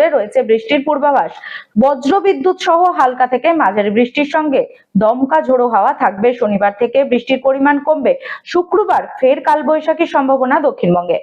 রয়েছে বৃষ্টির পূর্বাভাস। বজ্রবিদ্যুৎ সহ হালকা থেকে মাঝারি বৃষ্টির সঙ্গে দমকা ঝোড়ো হাওয়া থাকবে শনিবার থেকে। বৃষ্টির পরিমাণ কমবে শুক্রবার, ফের কালবৈশাখীর সম্ভাবনা দক্ষিণবঙ্গে।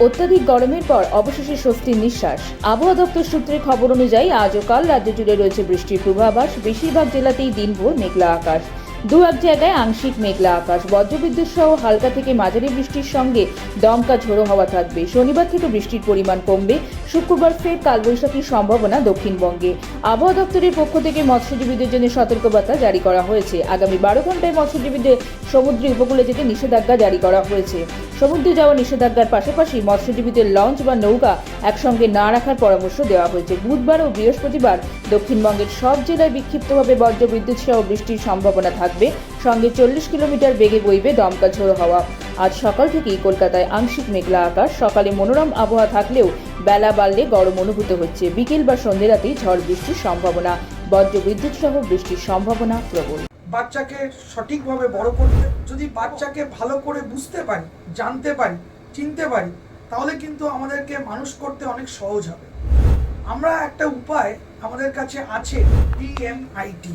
অত্যাধিক গরমের পর অবশেষে স্বস্তির নিঃশ্বাস। আবহাওয়া দপ্তর সূত্রের খবর অনুযায়ী আজ ও কাল রাজ্য জুড়ে রয়েছে বৃষ্টির পূর্বাভাস। বেশিরভাগ জেলাতেই দিনভর মেঘলা আকাশ। দু এক জায়গায় আংশিক মেঘলা আকাশ, বজ্রবিদ্যুৎ সহ হালকা থেকে মাঝারি বৃষ্টির সঙ্গে দমকা ঝোড়ো হওয়া থাকবে। শনিবার থেকে বৃষ্টির পরিমাণ কমবে। শুক্রবার ফের কালবৈশাখীর সম্ভাবনা দক্ষিণবঙ্গে। আবহাওয়া দপ্তরের পক্ষ থেকে মৎস্যজীবীদের জন্য সতর্কবার্তা জারি করা হয়েছে। আগামী বারো ঘন্টায় মৎস্যজীবীদের সমুদ্রে উপকূলে যেতে নিষেধাজ্ঞা জারি করা হয়েছে। সমুদ্রে যাওয়া নিষেধাজ্ঞার পাশাপাশি মৎস্যজীবীদের লঞ্চ বা নৌকা একসঙ্গে না রাখার পরামর্শ দেওয়া হয়েছে। বুধবার ও বৃহস্পতিবার দক্ষিণবঙ্গের সব জেলায় বিক্ষিপ্তভাবে বজ্রবিদ্যুৎ সহ বৃষ্টির সম্ভাবনা থাকবে। সঙ্গে চল্লিশ কিলোমিটার বেগে বইবে দমকা ঝোড়ো হাওয়া। আজ সকাল থেকেই কলকাতায় আংশিক মেঘলা আকাশ। সকালে মনোরম আবহাওয়া থাকলেও বেলা বাড়লে গরম অনুভূত হচ্ছে। বিকেল বা সন্ধ্যে রাতেই ঝড় বৃষ্টির সম্ভাবনা। বজ্রবিদ্যুৎ সহ বৃষ্টির সম্ভাবনা প্রবল। বাচ্চাকে সঠিকভাবে বড় করতে, যদি বাচ্চাকে ভালো করে বুঝতে পারি, জানতে পারি, চিনতে পারি, তাহলে কিন্তু আমাদেরকে মানুষ করতে অনেক সহজ হবে। আমরা একটা উপায় আমাদের কাছে আছে DMIT